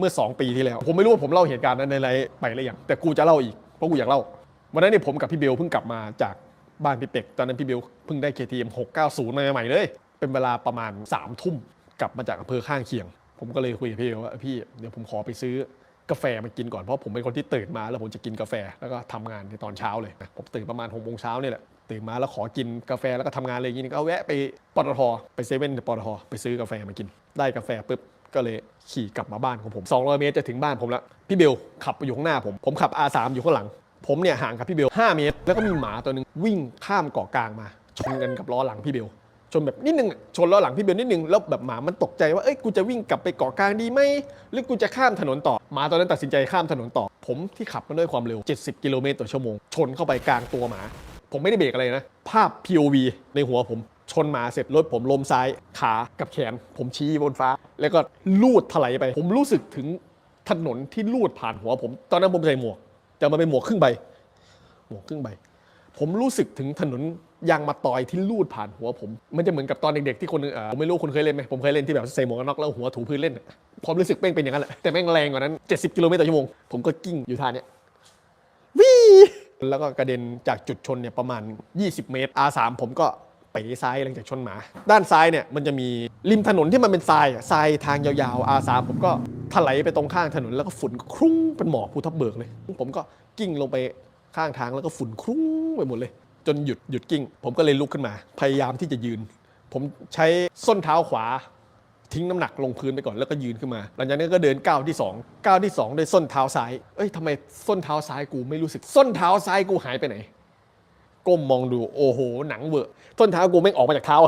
เมื่อ 2 ปีที่แล้ว ผมไม่รู้ว่าผมเล่าเหตุการณ์นั้นในไลฟ์ไปหรือยังแต่กูจะเล่าอีกเพราะกูอยากเล่าวันนั้นเนี่ยผมกับพี่เบลเพิ่งกลับมาจากบ้านพี่เป็กตอนนั้นพี่เบลเพิ่งได้ KTM 690มาใหม่เลย เป็นเวลาประมาณ3ามทุ่มกลับมาจากอำเภอข้างเคียง ผมก็เลยคุยกับพี่เบลว่าพี่เดี๋ยวผมขอไปซื้อกาแฟมากินก่อนเพราะผมเป็นคนที่ตื่นมาแล้วผมจะกินกาแฟแล้วก็ทำงานในตอนเช้าเลยนะผมตื่นประมาณหกโมงเช้าเนี่ยแหละตื่นมาแล้วขอกินกาแฟแล้วก็ทำงานอะไรอย่างนี้ก็แวะไปปตทไปเซเว่นปตทไปซื้อกาแฟมากิน ได้กาแฟปุ๊บ ก็เลยขี่กลับมาบ้านของผม 200 เมตรจะถึงบ้านผมแล้วพี่เบลขับอยู่ข้างหน้าผม ผมขับ R3 อยู่ข้างหลัง ผมเนี่ยห่างกับพี่เบล 5 เมตร แล้วก็มีหมาตัวหนึงวิ่งข้ามเกาะกลางมา ชนกันกับล้อหลังพี่เบล ชนแบบนิดนึงชนล้อหลังพี่เบลนิดนึง แล้วแบบหมามันตกใจว่า เอ้ย กูจะวิ่งกลับไปเกาะกลางดีไหม หรือกูจะข้ามถนนต่อ หมาตัวนั้นตัดสินใจข้ามถนนต่อ ผมที่ขับมาด้วยความเร็ว 70 กิโลเมตรต่อชั่วโมง ชนเข้าไปกลางตัวหมา ผมไม่ได้เบรกอะไรนะ ภาพ POV ในหัวผม ชนมาเสร็จรถผมลมซ้ายขากับแขน ผมชี้บนฟ้า แล้วก็ลูดถลายไป ผมรู้สึกถึงถนนที่ลูดผ่านหัว ผม ตอนนั้นผมใส่หมวก แต่มันเป็นหมวกครึ่งใบ หมวกครึ่งใบ ผมรู้สึกถึงถนนยางมาตอยที่ลูดผ่านหัวผม มันจะเหมือนกับตอนเด็กๆที่คนเออผมไม่รู้คุณเคยเล่นไหมผมเคยเล่นที่แบบใส่หมวกกันน็อกแล้วหัวถูพื้นเล่นความรู้สึกแม่งเป็นอย่างนั้นแหละแต่แม่งแรงกว่านั้น 70 กิโลเมตรต่อชั่วโมงผมก็กิ้งอยู่ท่าเนี้ยวิแล้วก็กระเด็นจากจุดชนเนี่ยประมาณ 20 เมตร R3 ผมก็ ไปซ้ายหลังจากชนหมา ด้านซ้ายเนี่ยมันจะมีริมถนนที่มันเป็นทรายอะทรายทางยาวๆ R3 ผมก็ถลายไปตรงข้างถนนแล้วก็ฝุ่นคลุ้งเป็นหมอกภูทับเบิกเลย ผมก็กิ้งลงไปข้างทางแล้วก็ฝุ่นคลุ้งไปหมดเลย จนหยุดหยุดกิ้ง ผมก็เลยลุกขึ้นมา พยายามที่จะยืน ผมใช้ส้นเท้าขวา ทิ้งน้ำหนักลงพื้นไปก่อนแล้วก็ยืนขึ้นมา หลังจากนั้นก็เดินก้าวที่2ก้าวที่2ด้วยส้นเท้าซ้าย เอ้ยทำไมส้นเท้าซ้ายกูไม่รู้สึก ส้นเท้าซ้ายกูหายไปไหน ก้มมองดูโอ้โหหนังเวอะส้นเท้ากูไม่ออกมาจากเท้า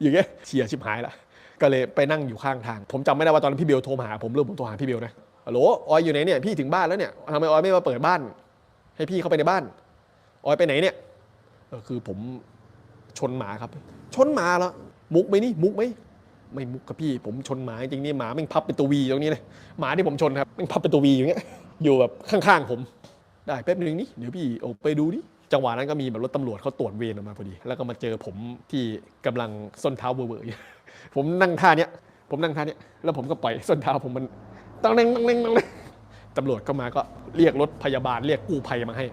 อย่างเงี้ยเฉียชิบหายละก็เลยไปนั่งอยู่ข้างทาง ผมจำไม่ได้ว่าตอนนั้นพี่เบลโทรมาหาผมเรื่องผมโทรหาพี่เบลนะฮัลโหลออยอยู่ไหนเนี่ยพี่ถึงบ้านแล้วเนี่ยทำไมออยไม่มาเปิดบ้าน ให้พี่เข้าไปในบ้านออยไปไหนเนี่ยคือผมชนหมาครับ ชนหมาแล้วมุกไหมนี่มุกไหมไม่มุกกับพี่ ผมชนหมาจริงๆนี่หมาแม่งพับเป็นตัววีตรงนี้เลยหมาที่ผมชนครับแม่งพับเป็นตัววีอย่างเงี้ยอยู่แบบข้างๆผม ได้แป๊บนึงนี่เดี๋ยวพี่ออกไปดูดิ จังหวะนั้นก็มีแบบรถตำรวจเขาตรวจเวรออกมาพอดี แล้วก็มาเจอผมที่กำลังส้นเท้าเวอร์ๆอยู่ผมนั่งท่าเนี้ย ผมนั่งท่าเนี้ย แล้วผมก็ปล่อยส้นเท้าผมมันต้องเน่งต้องเน่งต้องเน่งตำรวจก็มาก็เรียกรถพยาบาลเรียกกู้ภัยมาให้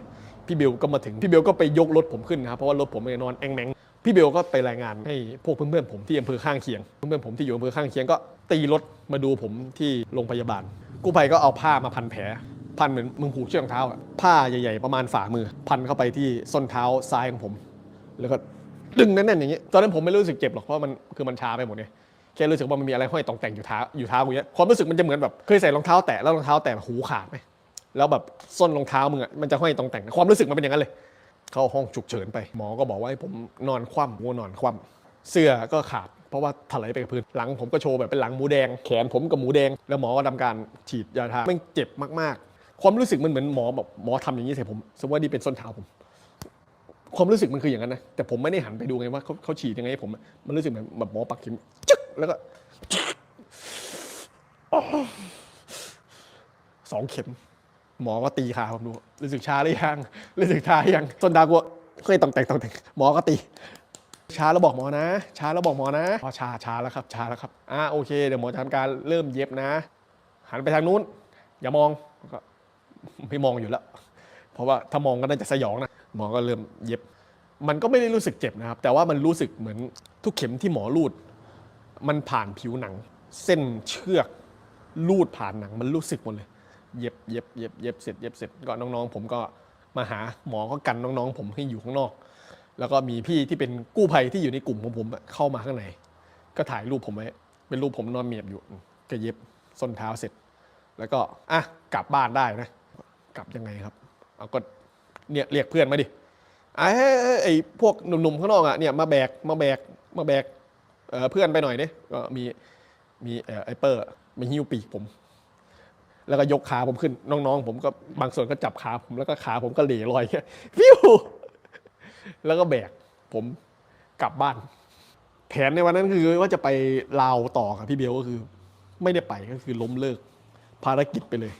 พี่เบลก็มาถึง พี่เบลก็ไปยกรถผมขึ้นนะครับ เพราะว่ารถผมเนี่ยนอนแองแมงพี่เบลก็ไปรายงานให้พวกเพื่อนๆผมที่อำเภอข้างเคียง เพื่อนๆผมที่อยู่อำเภอข้างเคียงก็ตีรถมาดูผมที่โรงพยาบาล กู้ภัยก็เอาผ้ามาพันแผล พันเหมือนมึงผูกเชือกรองเท้าอะผ้าใหญ่ๆประมาณฝ่ามือ พันเข้าไปที่ส้นเท้าซ้ายของผม แล้วก็ดึงแน่นๆอย่างนี้ตอนนั้นผมไม่รู้สึกเจ็บหรอกเพราะมันคือมันชาไปหมดเนี่ยแค่รู้สึกว่ามันมีอะไรห้อยตองแต่งอยู่เท้าอยู่เท้ากูเนี้ยความรู้สึกมันจะเหมือนแบบเคยใส่รองเท้าแตะแล้วรองเท้าแตะหูขาดไหมแล้วแบบส้นรองเท้ามึงอะมันจะห้อยตองแต่งความรู้สึกมันเป็นอย่างนั้นเลย เข้าห้องฉุกเฉินไปหมอก็บอกว่าให้ผมนอนคว่ำงัวนอนคว่ำเสื้อก็ขาดเพราะว่าถลายไปกับพื้นหลังผมก็โชว์แบบเป็นหลังหมูแดง แขนผมกับหมูแดง แล้วหมอก็ทำการฉีดยาทาม่งเจ็บมากๆ ความรู้สึกมันเหมือนหมอแบบหมอทำอย่างนี้ใส่ผมสมมติว่านี่เป็นส้นเท้าผม ความรู้สึกมันคืออย่างนั้นนะแต่ผมไม่ได้หันไปดูไงว่าเขาเขาฉีดยังไงให้ผมมันรู้สึกเหมือนแบบหมอปักเข็มจึ๊กแล้วก็สองเข็ม หมอก็ตีขาผมดูรู้สึกชาหรือยังรู้สึกชาอยังส้นดาวกูเคยต้องแต่งต้องแต่งหมอก็ตีชาแล้วบอกหมอนะชาแล้วบอกหมอนะพอชาชาแล้วครับชาแล้วครับอ่าโอเค เดี๋ยวหมอจะทำการเริ่มเย็บนะ หันไปทางนู้น อย่ามองก็ ไม่มองอยู่แล้ว เพราะว่าถ้ามองก็น่าจะสยองนะหมอก็เริ่มเย็บ มันก็ไม่ได้รู้สึกเจ็บนะครับ แต่ว่ามันรู้สึกเหมือนทุกเข็มที่หมอรูด มันผ่านผิวหนัง เส้นเชือกลูดผ่านหนัง มันรู้สึกหมดเลย เย็บเย็บเย็บเย็บเสร็จเย็บเสร็จก็น้องๆ ผมก็มาหาหมอก็กันน้องๆ ผมให้อยู่ข้างนอก แล้วก็มีพี่ที่เป็นกู้ภัยที่อยู่ในกลุ่มของผมเข้ามาข้างในก็ถ่ายรูปผมไว้เป็นรูปผมนอนเมียบอยู่ก็เย็บส้นเท้าเสร็จ แล้วก็อะกลับบ้านได้นะ กลับยังไงครับ เอาก็เนี่ยเรียกเพื่อนมาดิไอ้ไอ้ไอพวกหนุ่มๆข้างนอกอะเนี่ยมาแบกมาแบกมาแบกเพื่อนไปหน่อยดิก็มีมีไอ้เปอร์มาหิ้วปีกผม แล้วก็ยกขาผมขึ้นน้องๆ ผมก็บางส่วนก็จับขาผมแล้วก็ขาผมก็เหลลอยฟิวแล้วก็แบกผมกลับบ้าน แผนในวันนั้นคือว่าจะไปลาวต่อกับพี่เบลก็คือ ไม่ได้ไปก็คือล้มเลิกภารกิจไปเลย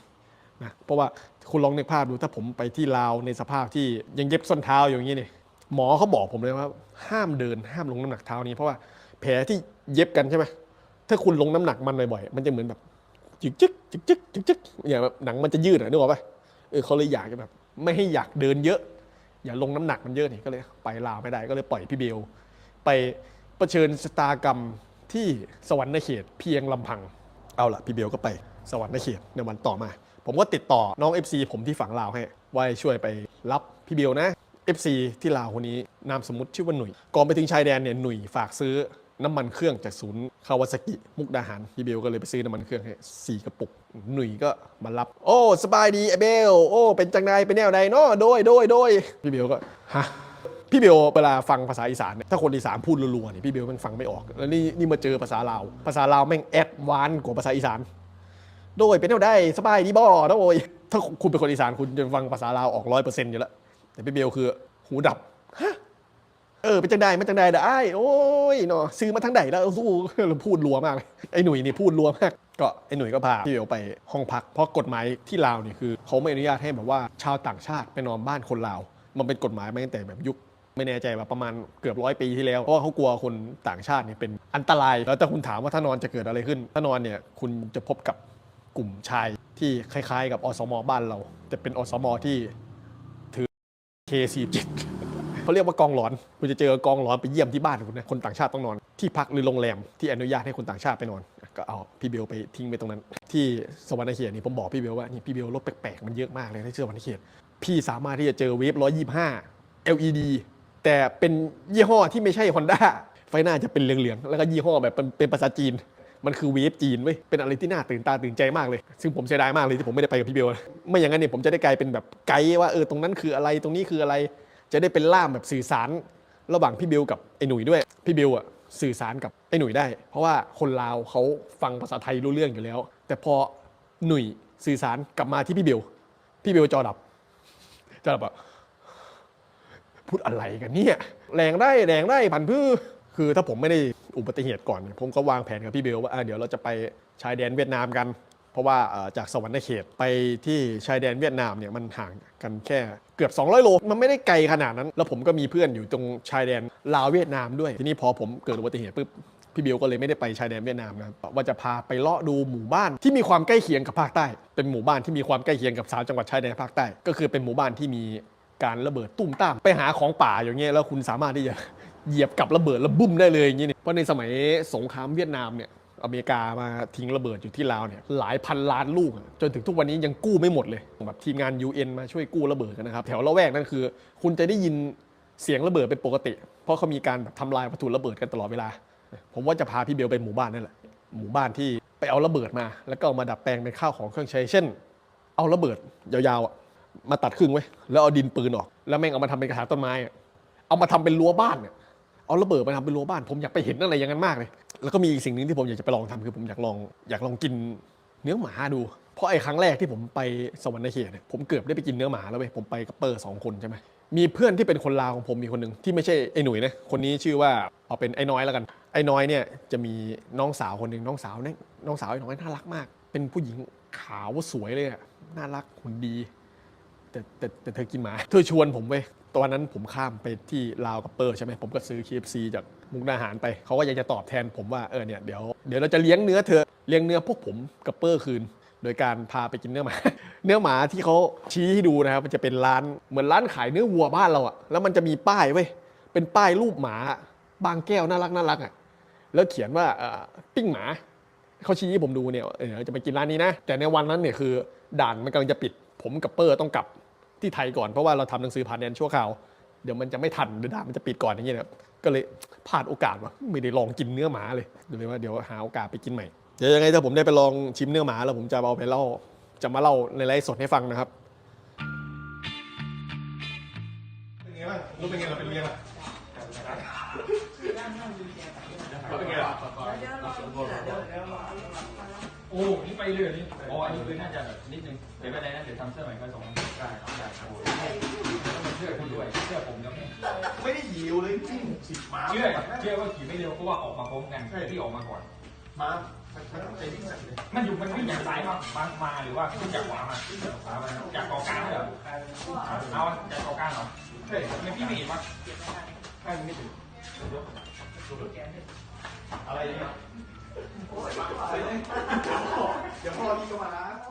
นะเพราะว่าคุณลองนึกภาพดูถ้าผมไปที่ลาวในสภาพที่ยังเย็บส้นเท้าอยู่อย่างนี้นี่หมอเขาบอกผมเลยว่า ห้ามเดินห้ามลงน้ำหนักเท้านี้ เพราะว่าแผลที่เย็บกันใช่ไหมถ้าคุณลงน้ำหนักมันบ่อยๆมันจะเหมือนแบบจึกจึกจึกจึกจึกจึกอย่างแบบหนังมันจะยืดอะนึกออกปะเออเขาเลยอยากจะแบบ ไม่ให้อยากเดินเยอะ อย่าลงน้ำหนักมันเยอะนี่ก็เลยไปลาวไม่ได้ก็เลยปล่อยพี่เบลไปเผชิญชะตากรรมที่สวรรค์เขตเพียงลำพัง เอาล่ะพี่เบลก็ไปสวรรค์เขตในวันต่อมา ผมก็ติดต่อน้อง FC ผมที่ฝั่งลาวให้ว่าช่วยไปรับพี่เบลนะ FC ที่ลาวคนนี้นามสมมติชื่อว่าหนุ่ยก่อนไปถึงชายแดนเนี่ยหนุ่ยฝากซื้อน้ำมันเครื่องจากศูนย์คาวาซากิมุกดาหารพี่เบลก็เลยไปซื้อน้ำมันเครื่องให้สี่กระปุก หนุ่ยก็มารับ โอ้สบายดีไอเบลโอ้เป็นจังไดเป็นแนวใดเนาะโดยโดยโดยพี่เบลก็ฮะพี่เบลเวลาฟังภาษาอีสานเนี่ยถ้าคนอีสานพูดรัวๆเนี่ยพี่เบลมันฟังไม่ออก แล้วนี่นี่มาเจอภาษาลาวภาษาลาวแม่งแอดวานกว่าภาษาอีสาน โดยเป็นแนวได้สบายดีบ่โดยถ้าคุณเป็นคนอีสานคุณจะฟังภาษาลาวออกร้อยเปอร์เซ็นต์อยู่แล้ว แต่พี่เบลคือ หูดับฮะเออเป็นจังได้ไม่จังได้ได้โอ้ยเนาะซื้อมาทั้งใดแล้วสู้พูดรัวมากเลยไอ้หนุ่ยนี่พูดรัวมากก็ไอ้หนุ่ยก็พาพี่เบลไปห้องพัก เพราะกฎหมายที่ลาวนี่คือเขาไม่อนุญาตให้แบบว่าชาวต่างชาติไปนอนบ้านคนลาว มันเป็นกฎหมายมาตั้งแต่แบบยุคไม่แน่ใจว่าประมาณเกือบร้อยปีที่แล้วเพราะว่าเขากลัวคนต่างชาติเนี่ยเป็นอันตราย แล้วถ้าคุณถามว่าถ้านอนจะเกิดอะไรขึ้น ถ้านอนเนี่ยคุณจะพบกับ กลุ่มชายที่คล้ายๆ กับอสมบ้านเรา แต่เป็นอสมที่ถือ K47 เขาเรียกว่ากองหลอน คุณจะเจอกองหลอนไปเยี่ยมที่บ้านคุณนะ คนต่างชาติต้องนอน ที่พักหรือโรงแรมที่อนุญาตให้คนต่างชาติไปนอน ก็เอาพี่เบลไปทิ้งไปตรงนั้น ที่สวรรค์เขตนี่ผมบอกพี่เบลว่านี่พี่เบลรถแปลกๆมันเยอะมากเลยในสวรรค์เขตพี่สามารถที่จะเจอเวฟ125 LED แต่เป็นยี่ห้อที่ไม่ใช่ Honda ไฟหน้าจะเป็นเหลืองๆ แล้วก็ยี่ห้อแบบเป็นเป็นภาษาจีน มันคือเวฟจีนเว้ยเป็นอะไรที่น่าตื่นตาตื่นใจมากเลย ซึ่งผมเสียดายมากเลยที่ผมไม่ได้ไปกับพี่เบลนะไม่อย่างนั้นเนี่ยผมจะได้กลายเป็นแบบไกด์ว่าเออตรงนั้นคืออะไรตรงนี้คืออะไร จะได้เป็นล่ามแบบสื่อสาร ระหว่างพี่เบลกับไอ้หนุ่ยด้วยพี่เบลอะสื่อสารกับไอ้หนุ่ยได้ เพราะว่าคนลาวเขาฟังภาษาไทยรู้เรื่องอยู่แล้ว แต่พอหนุ่ยสื่อสารกลับมาที่พี่เบลพี่เบลจอดับจอดับอะพูดอะไรกันเนี่ยแรงได้แรงได้พันพื้คือถ้าผมไม่ได้ อุบัติเหตุก่อนเนี่ยผมก็วางแผนกับพี่เบลว่าเดี๋ยวเราจะไปชายแดนเวียดนามกัน เพราะว่าจากสวรรค์เขตไปที่ชายแดนเวียดนามเนี่ยมันห่างกันแค่เกือบ 200 โล มันไม่ได้ไกลขนาดนั้น แล้วผมก็มีเพื่อนอยู่ตรงชายแดนลาวเวียดนามด้วย ทีนี้พอผมเกิดอุบัติเหตุปุ๊บพี่เบลก็เลยไม่ได้ไปชายแดนเวียดนามนะครับว่าจะพาไปเลาะดูหมู่บ้านที่มีความใกล้เคียงกับภาคใต้ เป็นหมู่บ้านที่มีความใกล้เคียงกับสามจังหวัดชายแดนภาคใต้ ก็คือเป็นหมู่บ้านที่มีการระเบิดตุ้มตาม ไปหาของป่าอย่างเงี้ยแล้วคุณสามารถที่จะ เหยียบกับระเบิดแล้วบุ้มได้เลยอย่างเงี้ยเพราะในสมัยสงครามเวียดนามเนี่ยอเมริกามาทิ้งระเบิดอยู่ที่ลาวเนี่ยหลายพันล้านลูก จนถึงทุกวันนี้ยังกู้ไม่หมดเลยแบบทีมงาน UN มาช่วยกู้ระเบิดกันนะครับ แถวละแวกนั่นคือ คุณจะได้ยินเสียงระเบิดเป็นปกติ เพราะเขามีการแบบทำลายวัตถุระเบิดกันตลอดเวลา ผมว่าจะพาพี่เบลไปหมู่บ้านนั่นแหละหมู่บ้านที่ไปเอาระเบิดมา แล้วก็เอามาดัดแปลงเป็นข้าวของเครื่องใช้ เช่น เอาระเบิดยาวๆมาตัดครึ่งไว้แล้วเอาดินปืนออก แล้วแม่งเอามาทำเป็นกระถางต้นไม้อะเอามาทำเป็นรั้วบ้านเนี่ย เอาระเบิดมาทำเป็นรั้วบ้าน ผมอยากไปเห็นอะไรอย่างนั้นมากเลย แล้วก็มีอีกสิ่งหนึ่งที่ผมอยากจะไปลองทำคือผมอยากลองอยากลองกินเนื้อหมาดู เพราะไอ้ครั้งแรกที่ผมไปสวรรค์เขตเนี่ยผมเกือบได้ไปกินเนื้อหมาแล้วเว้ยผมไปกับเปอร์สองคนใช่ไหมมีเพื่อนที่เป็นคนลาวของผมมีคนหนึ่งที่ไม่ใช่ไอ้หนุ่ยนะคนนี้ชื่อว่าเอาเป็นไอ้น้อยแล้วกัน ไอ้น้อยเนี่ยจะมีน้องสาวคนหนึ่งน้องสาวเนี่ยน้องสาวไอ้น้อยน่ารักมาก เป็นผู้หญิงขาวสวยเลยอะน่ารักหุ่นดี แต่แต่แต่เธอกินหมา เธอชวนผมไป ตอนนั้นผมข้ามไปที่ลาวกับเปอร์ใช่ไหมผมก็ซื้อ KFC จากมุกดาหารไปเขาก็อยากจะตอบแทนผมว่าเออเนี่ยเดี๋ยวเดี๋ยวเราจะเลี้ยงเนื้อเธอเลี้ยงเนื้อพวกผมกับเปอร์คืน โดยการพาไปกินเนื้อหมา เนื้อหมาที่เขาชี้ให้ดูนะครับมันจะเป็นร้านเหมือนร้านขายเนื้อวัวบ้านเราอะแล้วมันจะมีป้ายไว้ยเป็นป้ายรูปหมาบางแก้วน่ารักน่ารักอะแล้วเขียนว่าเออปิ้งหมาเขาชี้ให้ผมดูเนี่ยเออจะไปกินร้านนี้นะ แต่ในวันนั้นเนี่ยคือด่านมันกำลังจะปิด ผมกับเปอร์ต้องกลับ ที่ไทยก่อนเพราะว่าเราทำหนังสือผ่านแดนชั่วคราวเดี๋ยวมันจะไม่ทันเดี๋ยวด่านมันจะปิดก่อนอย่างเงี้ยนะครับก็เลยพลาดโอกาสว่ะไม่ได้ลองกินเนื้อหมาเลยเดี๋ยวเลยว่าเดี๋ยวหาโอกาสไปกินใหม่เดี๋ยวยังไงถ้าผมได้ไปลองชิมเนื้อหมาแล้วผมจะเอาไปเล่าจะมาเล่าในไลฟ์สดให้ฟังนะครับเป็นไงบ้างรู้เป็นไงเราเป็นยังไงเป็นไงล่ะ โอ้นี่ไปเลยนี่อ๋ออันนี้คือน่าจะแบบนิดนึงเดี๋ยวไม่เป็นไรนะเดี๋ยวทำเสื้อใหม่ก็ส่งได้ครับได้ครับต้องมาเชื่อคุณด้วยเชื่อผมแล้วไม่ไม่ได้หิวเลยจริงสิบมาเชื่อเชื่อว่าขี่ไม่เร็วเพราะว่าออกมาพร้อมกันที่ออกมาก่อนมามันต้องใจวิ่งสั่นเลยมันอยู่มันวิ่งจากซ้ายมามามาหรือว่าขึ้นจากขวามาขวามาจากเกาะกลางเหรอเอาจากเกาะกลางเหรอเฮ้ยทำไมพี่ไม่เห็นวะใช่ไม่ถึงอะไรเนี่ย เดี๋ยวพ่อพี่ก็มานะ